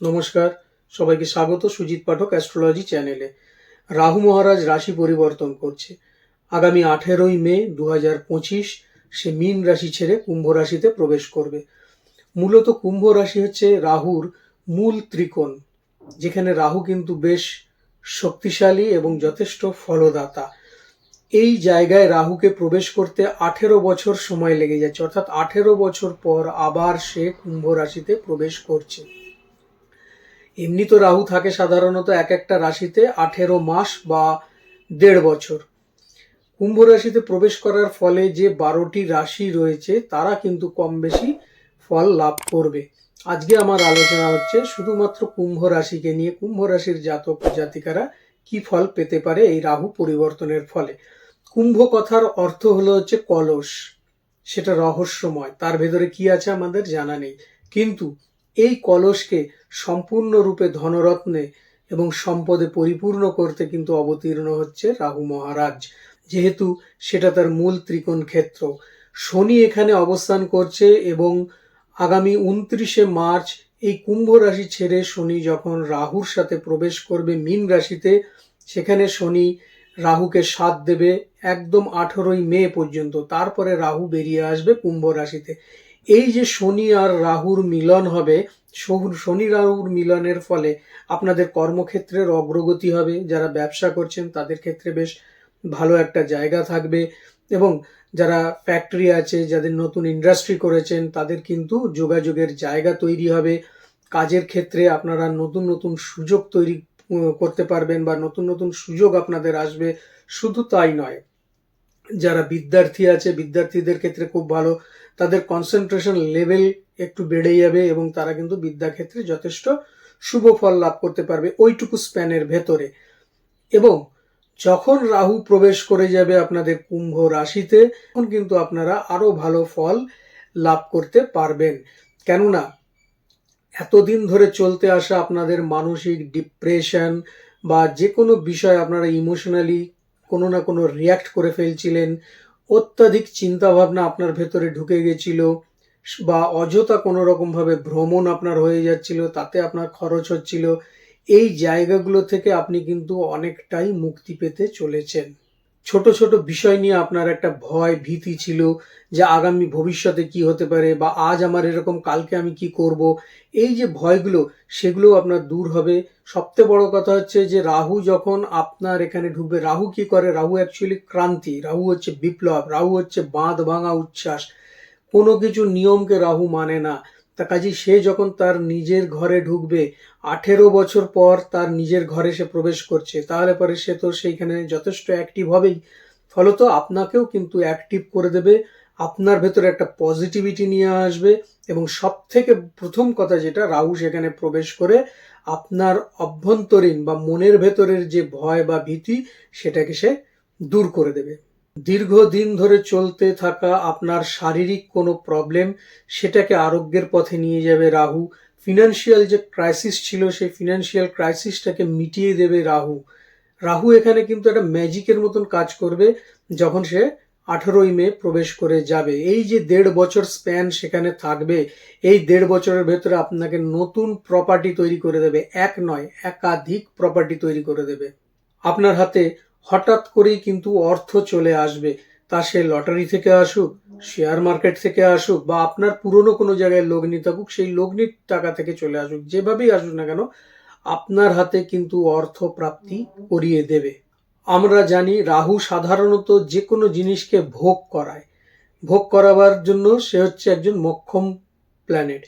নমস্কার, সবাইকে স্বাগত সুজিত পাঠক অ্যাস্ট্রোলজি চ্যানেলে। রাহু মহারাজ রাশি পরিবর্তন করছে। আগামী আঠেরোই মে দু হাজার পঁচিশ সে মীন রাশি ছেড়ে কুম্ভ রাশিতে প্রবেশ করবে। মূলত কুম্ভ রাশি হচ্ছে রাহুর মূল ত্রিকোণ, যেখানে রাহু কিন্তু বেশ শক্তিশালী এবং যথেষ্ট ফলদাতা। এই জায়গায় রাহুকে প্রবেশ করতে আঠেরো বছর সময় লেগে যাচ্ছে, অর্থাৎ আঠেরো বছর পর আবার সে কুম্ভ রাশিতে প্রবেশ করছে। এমনি তো রাহু থাকে সাধারণত এক একটা রাশিতে আঠেরো মাস বা দেড় বছর। কুম্ভ রাশিতে প্রবেশ করার ফলে যে বারোটি রাশি রয়েছে, তারা কিন্তু কম বেশি ফল লাভ করবে। আজকে আমার আলোচনা হচ্ছে শুধুমাত্র কুম্ভ রাশিকে নিয়ে, কুম্ভ রাশির জাতক জাতিকারা কি ফল পেতে পারে এই রাহু পরিবর্তনের ফলে। কুম্ভ কথার অর্থ হলো হচ্ছে কলস, সেটা রহস্যময়। তার ভেতরে কি আছে আমাদের জানা নেই। কিন্তু এই কলসকে সম্পূর্ণরূপে ধনরত্নে এবং সম্পদে পরিপূর্ণ করতে কিন্তু অবতীর্ণ হচ্ছে রাহু মহারাজ। যেহেতু সেটা তার মূল ত্রিকোণ ক্ষেত্র। শনি এখানে অবস্থান করছে এবং আগামী উনত্রিশে মার্চ এই কুম্ভ রাশি ছেড়ে শনি যখন রাহুর সাথে প্রবেশ করবে মীন রাশিতে, সেখানে শনি রাহুকে সাথ দেবে একদম আঠেরোই মে পর্যন্ত। তারপরে রাহু বেরিয়ে আসবে কুম্ভ রাশিতে। এই যে শনি আর রাহুর মিলন হবে শনি রাহুর মিলনের ফলে আপনাদের কর্মক্ষেত্রের অগ্রগতি হবে, যারা ব্যবসা করছেন তাদের ক্ষেত্রে বেশ ভালো একটা জায়গা থাকবে এবং যারা ফ্যাক্টরি আছে, যাদের নতুন ইন্ডাস্ট্রি করেছেন তাদের কিন্তু যোগাযোগের জায়গা তৈরি হবে। কাজের ক্ষেত্রে আপনারা নতুন নতুন সুযোগ তৈরি করতে পারবেন বা নতুন নতুন সুযোগ আপনাদের আসবে। শুধু তাই নয় যারা বিদ্যার্থী আছে, বিদ্যার্থীদের ক্ষেত্রে খুব ভালো। তাদের কনসেন্ট্রেশন লেভেল একটু বেড়ে যাবে এবং তারা কিন্তু বিদ্যাক্ষেত্রে যথেষ্ট শুভ ফল লাভ করতে পারবে ওইটুকু স্প্যানের ভেতরে। এবং যখন রাহু প্রবেশ করে যাবে আপনাদের কুম্ভ রাশিতে, তখন কিন্তু আপনারা আরও ভালো ফল লাভ করতে পারবেন। কেননা, এতদিন ধরে চলতে আসা আপনাদের মানসিক ডিপ্রেশন বা যে কোনো বিষয় আপনারা ইমোশনালি কোনো না কোনো রিয়াক্ট করে ফেলছিলেন। অত্যাধিক চিন্তা ভাবনা আপনার ভেতরে ঢুকে গেছিল বা অযথা কোনো রকমভাবে ভ্রমণ আপনার হয়ে যাচ্ছিল, তাতে আপনার খরচ হচ্ছিল। এই জায়গাগুলো থেকে আপনি কিন্তু অনেকটাই মুক্তি পেতে চলেছেন। ছোট ছোট বিষয় নিয়ে আপনার একটা ভয়, ভীতি ছিল যে আগামী ভবিষ্যতে কি হতে পারে বা আজ আমার এরকম, কালকে আমি কি করব? এই যে ভয়গুলো সেগুলো আপনার দূর হবে। সবচেয়ে বড় কথা হচ্ছে যে রাহু যখন আপনার এখানে ঢুকবে, রাহু কি করে? রাহু অ্যাকচুয়ালি ক্রান্তি, রাহু হচ্ছে বিপ্লব, রাহু হচ্ছে বাঁধ ভাঙা উচ্ছ্বাস। কোনো কিছু নিয়মকে রাহু মানে না। তা কাজে সে যখন তার নিজের ঘরে ঢুকবে, আঠেরো বছর পর তার নিজের ঘরে সে প্রবেশ করছে, তাহলে পরে সে তো সেইখানে যথেষ্ট অ্যাক্টিভ হবেই। ফলত আপনাকেও কিন্তু অ্যাক্টিভ করে দেবে, আপনার ভেতরে একটা পজিটিভিটি নিয়ে আসবে এবং সব থেকে প্রথম কথা যেটা, রাহু সেখানে প্রবেশ করে আপনার অভ্যন্তরীণ বা মনের ভেতরের যে ভয় বা ভীতি, সেটাকে সে দূর করে দেবে। দীর্ঘদিন ধরে চলতে থাকা আপনার শারীরিক কোনো প্রবলেম, সেটাকে আরোগ্যের পথে নিয়ে যাবে রাহু। ফিনান্সিয়াল যে ক্রাইসিস ছিল, সেই ফিনান্সিয়াল ক্রাইসিসটাকে মিটিয়ে দেবে রাহু। রাহু এখানে কিন্তু একটা ম্যাজিকের মতন কাজ করবে, যখন সে আঠেরোই মে প্রবেশ করে যাবে। এই যে দেড় বছর স্প্যান সেখানে থাকবে, এই দেড় বছরের ভেতরে আপনাকে নতুন প্রপার্টি তৈরি করে দেবে। এক নয়, একাধিক প্রপার্টি তৈরি করে দেবে। আপনার হাতে হঠাৎ করেই কিন্তু অর্থ চলে আসবে। তা সে লটারি থেকে আসুক, শেয়ার মার্কেট থেকে আসুক, বা আপনার পুরনো কোনো জায়গায় লগ্নি থাকুক, সেই লগ্নির টাকা থেকে চলে আসুক, যেভাবেই আসুক না কেন, আপনার হাতে কিন্তু অর্থ প্রাপ্তি করিয়ে দেবে। আমরা জানি রাহু সাধারণত যে কোনো জিনিসকে ভোগ করায়। ভোগ করাবার জন্য সে হচ্ছে একজন মক্ষম প্ল্যানেট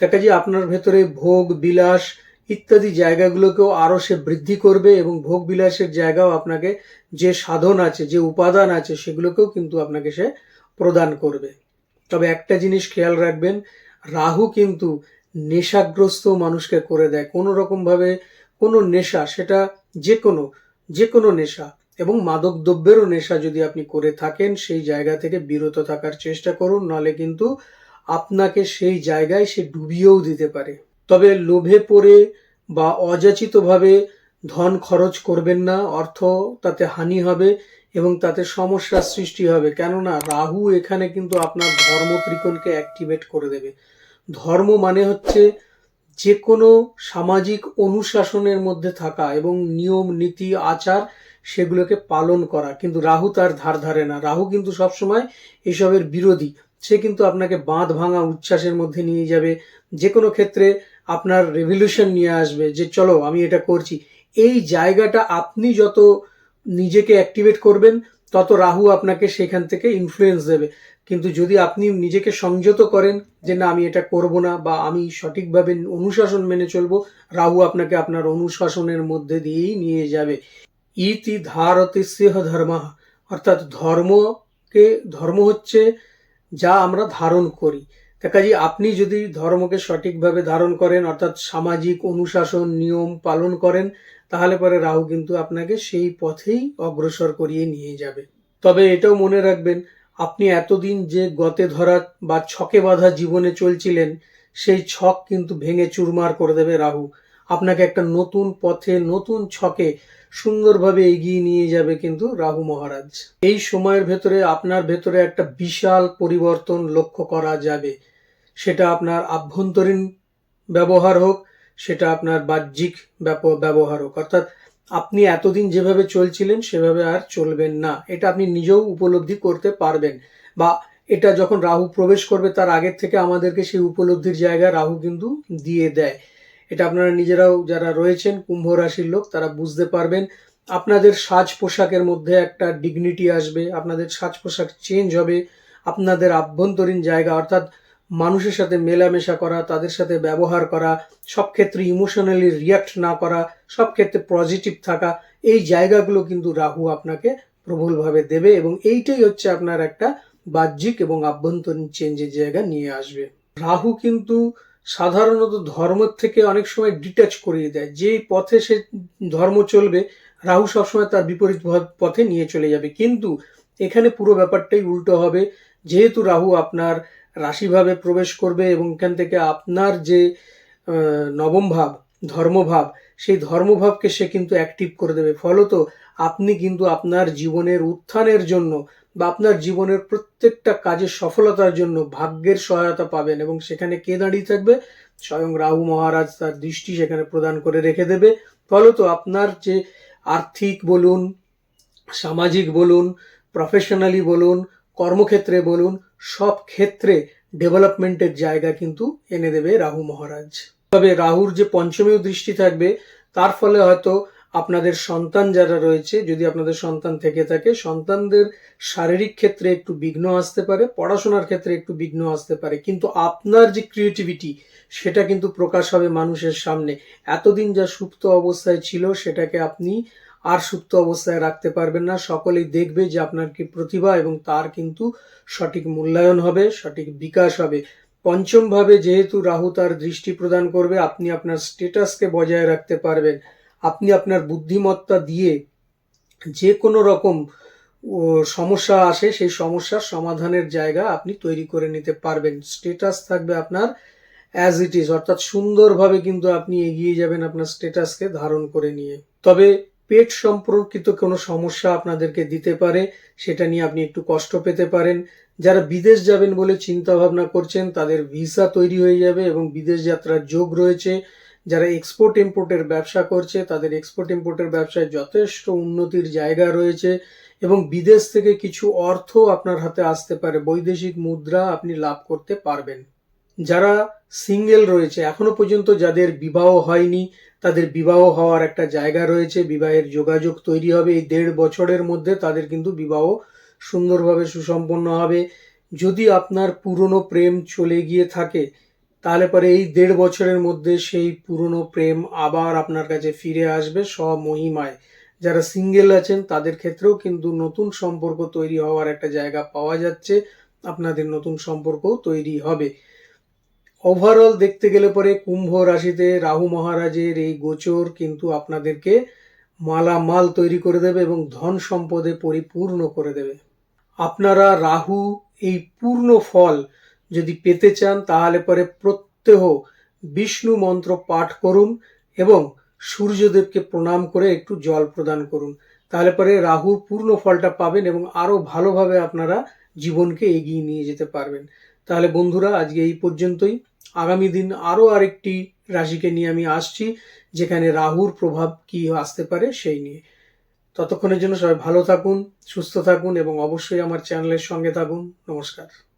দেখা যায় আপনার ভেতরে ভোগ, বিলাস ইত্যাদি জায়গাগুলোকেও আরও সে বৃদ্ধি করবে এবং ভোগ বিলাসের জায়গাও আপনাকে যে সাধন আছে, যে উপাদান আছে, সেগুলোকেও কিন্তু আপনাকে সে প্রদান করবে। তবে একটা জিনিস খেয়াল রাখবেন, রাহু কিন্তু নেশাগ্রস্ত মানুষকে করে দেয়। কোনো রকমভাবে কোনো নেশা, সেটা যে কোনো যে কোনো নেশা এবং মাদক দ্রব্যেরও নেশা যদি আপনি করে থাকেন, সেই জায়গা থেকে বিরত থাকার চেষ্টা করুন, নাহলে কিন্তু আপনাকে সেই জায়গায় সে ডুবিয়েও দিতে পারে। তবে লোভে পড়ে বা অযাচিতভাবে ধন খরচ করবেন না, অর্থ তাতে হানি হবে এবং তাতে সমস্যার সৃষ্টি হবে। কেননা রাহু এখানে কিন্তু আপনার ধর্ম ত্রিকোণকে অ্যাক্টিভেট করে দেবে। ধর্ম মানে হচ্ছে যে কোনো সামাজিক অনুশাসনের মধ্যে থাকা এবং নিয়ম, নীতি, আচার সেগুলোকে পালন করা। কিন্তু রাহু তার ধার ধারে না। রাহু কিন্তু সবসময় এসবের বিরোধী। সে কিন্তু আপনাকে বাঁধ ভাঙা উচ্ছ্বাসের মধ্যে নিয়ে যাবে। যে কোনো ক্ষেত্রে আপনার রেভলিউশন নিয়ে আসবে যে চলো আমি এটা করছি। এই জায়গাটা আপনি যত নিজেকে অ্যাক্টিভেট করবেন, তত রাহু আপনাকে সেখান থেকে ইনফ্লুয়েন্স দেবে। কিন্তু যদি আপনি নিজেকে সংযত করেন যে না, আমি এটা করব না বা আমি সঠিকভাবে অনুশাসন মেনে চলবো, রাহু আপনাকে আপনার অনুশাসনের মধ্যে দিয়েই নিয়ে যাবে। ইতি ধারতে সেহ ধর্ম। অর্থাৎ ধর্মকে, ধর্ম হচ্ছে যা আমরা ধারণ করি। কাজে আপনি যদি ধর্মকে সঠিকভাবে ধারণ করেন, অর্থাৎ সামাজিক অনুশাসন, নিয়ম পালন করেন, তাহলে পরে রাহু কিন্তু আপনাকে সেই পথেই অগ্রসর করিয়ে নিয়ে যাবে। তবে এটাও মনে রাখবেন, আপনি এতদিন যে গতে ধরা বা ছকে বাঁধা জীবনে চলছিলেন, সেই ছক কিন্তু ভেঙে চুরমার করে দেবে রাহু। আপনাকে একটা নতুন পথে, নতুন ছকে সুন্দরভাবে এগিয়ে নিয়ে যাবে কিন্তু রাহু মহারাজ। এই সময়ের ভেতরে আপনার ভেতরে একটা বিশাল পরিবর্তন লক্ষ্য করা যাবে। সেটা আপনার আভ্যন্তরীণ ব্যবহার হোক, সেটা আপনার বাহ্যিক ব্যবহার হোক। অর্থাৎ আপনি এতদিন যেভাবে চলছিলেন, সেভাবে আর চলবেন না। এটা আপনি নিজেও উপলব্ধি করতে পারবেন। বা এটা যখন রাহু প্রবেশ করবে, তার আগের থেকে আমাদেরকে সেই উপলব্ধির জায়গা রাহু কিন্তু দিয়ে দেয়। এটা আপনারা নিজেরাও যারা রয়েছেন, কুম্ভ রাশির লোক, তারা বুঝতে পারবেন। আপনাদের সাজ পোশাকের মধ্যে একটা ডিগনিটি আসবে, আপনাদের সাজ পোশাক চেঞ্জ হবে, আপনাদের আভ্যন্তরীণ জায়গা, অর্থাৎ মানুষের সাথে মেলামেশা করা, তাদের সাথে ব্যবহার করা, সব ক্ষেত্রে ইমোশনালি রিয়াক্ট না করা, সব ক্ষেত্রে পজিটিভ থাকা, এই জায়গাগুলো কিন্তু রাহু আপনাকে প্রবলভাবে দেবে এবং এইটাই হচ্ছে আপনার একটা বাহ্যিক এবং আভ্যন্তরীণ চেঞ্জের জায়গা নিয়ে আসবে। রাহু কিন্তু সাধারণত ধর্মের থেকে অনেক সময় ডিট্যাচ করিয়ে দেয়। যেই পথে সে ধর্ম চলবে, রাহু সবসময় তার বিপরীত পথে নিয়ে চলে যাবে। কিন্তু এখানে পুরো ব্যাপারটাই উল্টো হবে। যেহেতু রাহু আপনার রাশিভাবে প্রবেশ করবে এবং এখান থেকে আপনার যে নবম ভাব, ধর্মভাব, সেই ধর্মভাবকে সে কিন্তু অ্যাক্টিভ করে দেবে। ফলত আপনি কিন্তু আপনার জীবনের উত্থানের জন্য বা আপনার জীবনের প্রত্যেকটা কাজের সফলতার জন্য ভাগ্যের সহায়তা পাবেন এবং সেখানে কে দাঁড়িয়ে থাকবে? স্বয়ং রাহু মহারাজ তার দৃষ্টি সেখানে প্রদান করে রেখে দেবে। ফলত আপনার যে আর্থিক বলুন, সামাজিক বলুন প্রফেশনালি বলুন কর্মক্ষেত্রে বলুন, সব ক্ষেত্রে ডেভেলপমেন্টের জায়গা কিন্তু এনে দেবে রাহু মহারাজ। তবে রাহুর যে পঞ্চমীয় দৃষ্টি থাকবে, তার ফলে হয়তো আপনাদের সন্তান যারা রয়েছে, যদি আপনাদের সন্তান থেকে থাকে, সন্তানদের শারীরিক ক্ষেত্রে একটু বিঘ্ন আসতে পারে, পড়াশোনার ক্ষেত্রে একটু বিঘ্ন আসতে পারে। কিন্তু আপনার যে ক্রিয়েটিভিটি সেটা কিন্তু প্রকাশ হবে মানুষের সামনে। এতদিন যা সুপ্ত অবস্থায় ছিল, সেটাকে আপনি আর সুপ্ত অবস্থায় রাখতে পারবেন না। সকলেই দেখবে যে আপনার কি প্রতিভা এবং তার কিন্তু সঠিক মূল্যায়ন হবে, সঠিক বিকাশ হবে। পঞ্চম ভাবে যেহেতু রাহু তার দৃষ্টি প্রদান করবে, আপনি আপনার স্টেটাসকে বজায় রাখতে পারবেন। আপনি আপনার বুদ্ধিমত্তা দিয়ে যে কোনো রকম সমস্যা আসে সেই সমস্যার সমাধানের জায়গা আপনি তৈরি করে নিতে পারবেন। স্টেটাস থাকবে আপনার অ্যাজ ইট ইজ অর্থাৎ সুন্দরভাবে কিন্তু আপনি এগিয়ে যাবেন আপনার স্টেটাসকে ধারণ করে নিয়ে। তবে পেট সম্পর্কিত কোনো সমস্যা আপনাদেরকে দিতে পারে, সেটা নিয়ে আপনি একটু কষ্ট পেতে পারেন। যারা বিদেশ যাবেন বলে চিন্তা ভাবনা করছেন, তাদের ভিসা তৈরি হয়ে যাবে এবং বিদেশ যাত্রার যোগ রয়েছে। যারা এক্সপোর্ট ইম্পোর্টের ব্যবসা করছে, তাদের এক্সপোর্ট ইম্পোর্টের ব্যবসায় যথেষ্ট উন্নতির জায়গা রয়েছে এবং বিদেশ থেকে কিছু অর্থ আপনার হাতে আসতে পারে। বৈদেশিক মুদ্রা আপনি লাভ করতে পারবেন। যারা সিঙ্গেল রয়েছে, এখনও পর্যন্ত যাদের বিবাহ হয়নি তাদের বিবাহ হওয়ার একটা জায়গা রয়েছে, বিবাহের যোগাযোগ তৈরি হবে। এই দেড় বছরের মধ্যে তাদের কিন্তু বিবাহ সুন্দরভাবে সুসম্পন্ন হবে। যদি আপনার পুরনো প্রেম চলে গিয়ে থাকে, তাহলে পরে এই দেড় বছরের মধ্যে সেই পুরনো প্রেম আবার আপনার কাছে ফিরে আসবে স্বমহিমায়। যারা সিঙ্গেল আছেন, তাদের ক্ষেত্রেও কিন্তু নতুন সম্পর্ক তৈরি হওয়ার একটা জায়গা পাওয়া যাচ্ছে। আপনাদের নতুন সম্পর্ক তৈরি হবে। ওভারঅল দেখতে গেলে পরে কুম্ভ রাশিতে রাহু মহারাজের এই গোচর কিন্তু আপনাদেরকে মালামাল তৈরি করে দেবে এবং ধন সম্পদে পরিপূর্ণ করে দেবে। আপনারা রাহু এই পূর্ণ ফল যদি পেতে চান, তাহলে পরে প্রত্যহ বিষ্ণু মন্ত্র পাঠ করুন এবং সূর্যদেবকে প্রণাম করে একটু জল প্রদান করুন। তাহলে পরে রাহুর পূর্ণ ফলটা পাবেন এবং আরও ভালোভাবে আপনারা জীবনকে এগিয়ে নিয়ে যেতে পারবেন। তাহলে বন্ধুরা, আজকে এই পর্যন্তই। আগামী দিন আরও আরেকটি রাশিকে নিয়ে আমি আসছি, যেখানে রাহুর প্রভাব কি আসতে পারে সেই নিয়ে। ততক্ষণের জন্য সবাই ভালো থাকুন, সুস্থ থাকুন এবং অবশ্যই আমার চ্যানেলের সঙ্গে থাকুন। নমস্কার।